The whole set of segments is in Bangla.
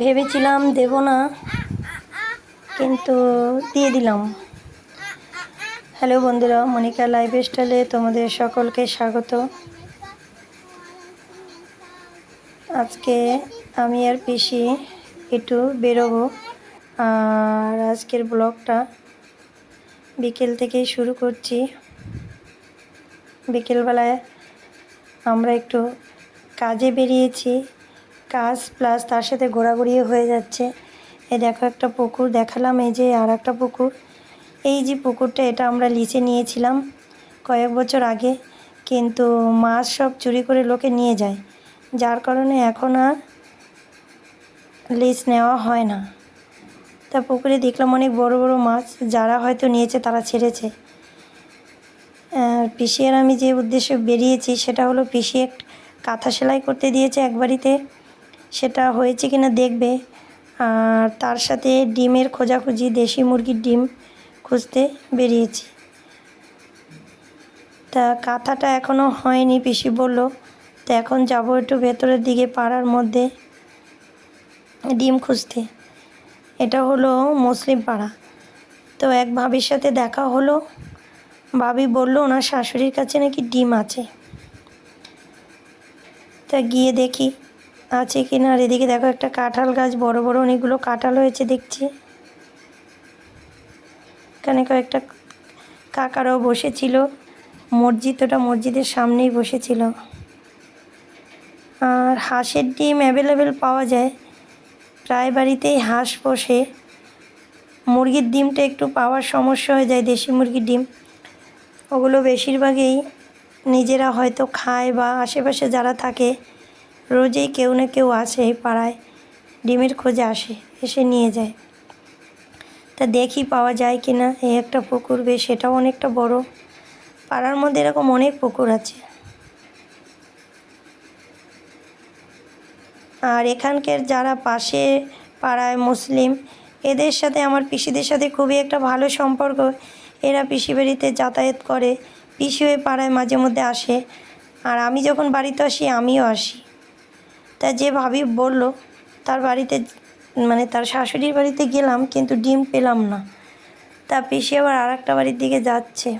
ভেবেছিলাম দেব না, কিন্তু দিয়ে দিলাম। হ্যালো বন্ধুরা, মনিকা লাইফ স্টাইলে তোমাদের সকলকে স্বাগত। আজকে আমি আর পিসি একটু বেরোবো, আর আজকের ব্লগটা বিকেল থেকেই শুরু করছি। বিকেলবেলায় আমরা একটু কাজে বেরিয়েছি কাজ প্লাস তার সাথে ঘোরাঘুরিও হয়ে যাচ্ছে। এ দেখো একটা পুকুর, দেখালাম এই যে আর একটা পুকুর। এই যে পুকুরটা, এটা আমরা লিচে নিয়েছিলাম কয়েক বছর আগে, কিন্তু মাছ সব চুরি করে লোকে নিয়ে যায়। যার কারণে এখন আর লিজ নেওয়া হয় না। তা পুকুরে দেখলাম অনেক বড় বড় মাছ, যারা হয়তো নিয়েছে তারা ছেড়েছে। আর পিসি আর আমি যে উদ্দেশ্যে বেরিয়েছি, সেটা হলো পিসি এক কাঁথা সেলাই করতে দিয়েছে এক বাড়িতে। সেটা হয়েছে কিনা দেখবে। আর তার সাথে ডিমের খোঁজাখুঁজি, দেশি মুরগির ডিম খুঁজতে বেরিয়েছি। তা কাঁথাটা এখনও হয়নি, পিসি বলল। তো এখন যাব একটু ভেতরের দিকে পাড়ার মধ্যে ডিম খুঁজতে। এটা হলো মুসলিম পাড়া। তো এক ভাবির সাথে দেখা হলো। ভাবি বলল, ওনার শাশুড়ির কাছে নাকি ডিম আছে? তা গিয়ে দেখি। আছে কি না? আর এদিকে দেখো একটা কাঁঠাল গাছ, বড় বড় অনেকগুলো কাঁঠাল হয়েছে, দেখছি। এখানে কয়েকটা কাকারাও বসেছিল। মসজিদ, ওটা মসজিদের সামনেই বসেছিল। আর হাঁসের ডিম অ্যাভেলেবেল পাওয়া যায়। প্রায় বাড়িতেই হাঁস পোষে মুরগির ডিমটা একটু পাওয়ার সমস্যা হয়ে যায়, দেশি মুরগির ডিম। ওগুলো বেশিরভাগই নিজেরা হয়তো খায় বা আশেপাশে যারা থাকে রোজই কেউ না কেউ আসে পাড়ায়। ডিমের খোঁজে আসে, এসে নিয়ে যায়। তা দেখি পাওয়া যায় কি না, এই একটা পুকুর বেশ, সেটাও অনেকটা বড়। পাড়ার মধ্যে এরকম অনেক পুকুর আছে। আর এখানকার যারা পাশে পাড়ায় মুসলিম, এদের সাথে, আমার পিসিদের সাথে খুবই একটা ভালো সম্পর্ক। এরা পিসি বাড়িতে যাতায়াত করে, পিসি হয়ে পাড়ায় মাঝে মধ্যে আসে। আর আমি যখন বাড়িতে আসি, আমিও আসি। তা যে ভাবি বলল, তার বাড়িতে মানে তার শাশুড়ির বাড়িতে গেলাম, কিন্তু ডিম পেলাম না। তা পিসি আবার আর একটা বাড়ির দিকে যাচ্ছে।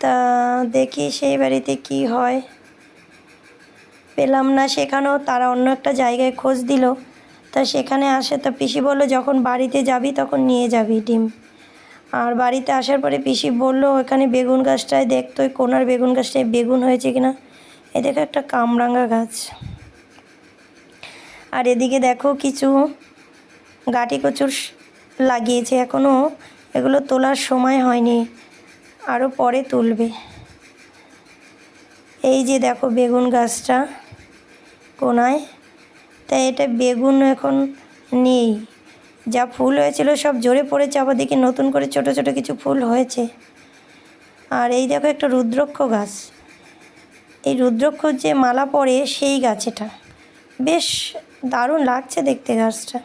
তা দেখি সেই বাড়িতে কি হয়। পেলাম না সেখানেও তারা অন্য একটা জায়গায় খোঁজ দিল। তা সেখানে আসে, তা পিসি বলল, যখন বাড়িতে যাবি তখন নিয়ে যাবি ডিম। আর বাড়িতে আসার পরে পিসি বলল, ওখানে বেগুন গাছটায় দেখতো কোনার বেগুন গাছটায় বেগুন হয়েছে কিনা? এ দেখো একটা কামরাঙ্গা গাছ। আর এদিকে দেখো কিছু গাটি কচুর লাগিয়েছে এখনও এগুলো তোলার সময় হয়নি আরও পরে তুলবে। এই যে দেখো বেগুন গাছটা কোনায়। তাই এটা বেগুন এখন নেই। যা ফুল হয়েছিল সব জোরে পড়েছে আবার দেখি নতুন করে ছোট ছোট কিছু ফুল হয়েছে। আর এই দেখো একটা রুদ্রক্ষ গাছ। এই রুদ্রক্ষর যে মালা পড়ে সেই গাছ এটা বেশ দারুণ লাগছে দেখতে গাছটা।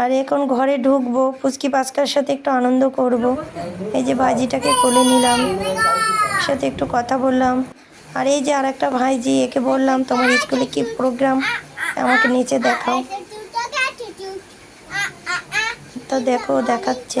আর এখন ঘরে ঢুকবো, পুচকি পাচকার সাথে একটু আনন্দ করব। এই যে ভাইজিটাকে কোলে নিলাম সাথে একটু কথা বললাম। আর এই যে আর একটা ভাইজি, একে বললাম, তোমার স্কুলে কি প্রোগ্রাম আমাকে নিচে দেখাও। তো দেখো, দেখাচ্ছে।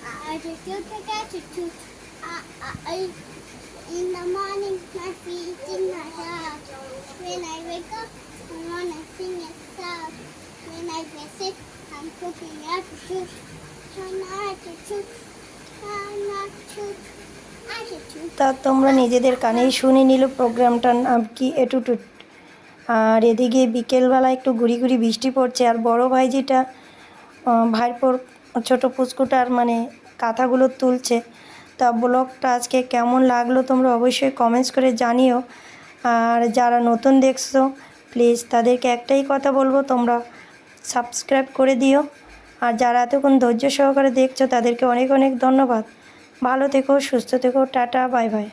Attitude attitude. Ah, ah, ah. In the morning, my feet in my heart. When I wake up, I wanna sing it loud. When I visit, I'm cooking attitude. An attitude. An attitude. তা তোমরা নিজেদের কানেই শুনে নিল প্রোগ্রামটার নাম কি এটুটুট আর এদিকে বিকেলবেলা একটু গুড়ি গুড়ি বৃষ্টি পড়ছে আর বড় ভাই যেটা ভাইপোর ছোটো পুচকুটার মানে কাঁথাগুলো তুলছে। তা ব্লগটা আজকে কেমন লাগল তোমরা অবশ্যই কমেন্টস করে জানিও। আর যারা নতুন দেখছ প্লিজ তাদেরকে একটাই কথা বলব, তোমরা সাবস্ক্রাইব করে দিও। আর যারা এতক্ষণ ধৈর্য সহকারে দেখছ, তাদেরকে অনেক অনেক ধন্যবাদ। ভালো থেকো, সুস্থ থেকো, টাটা বাই বাই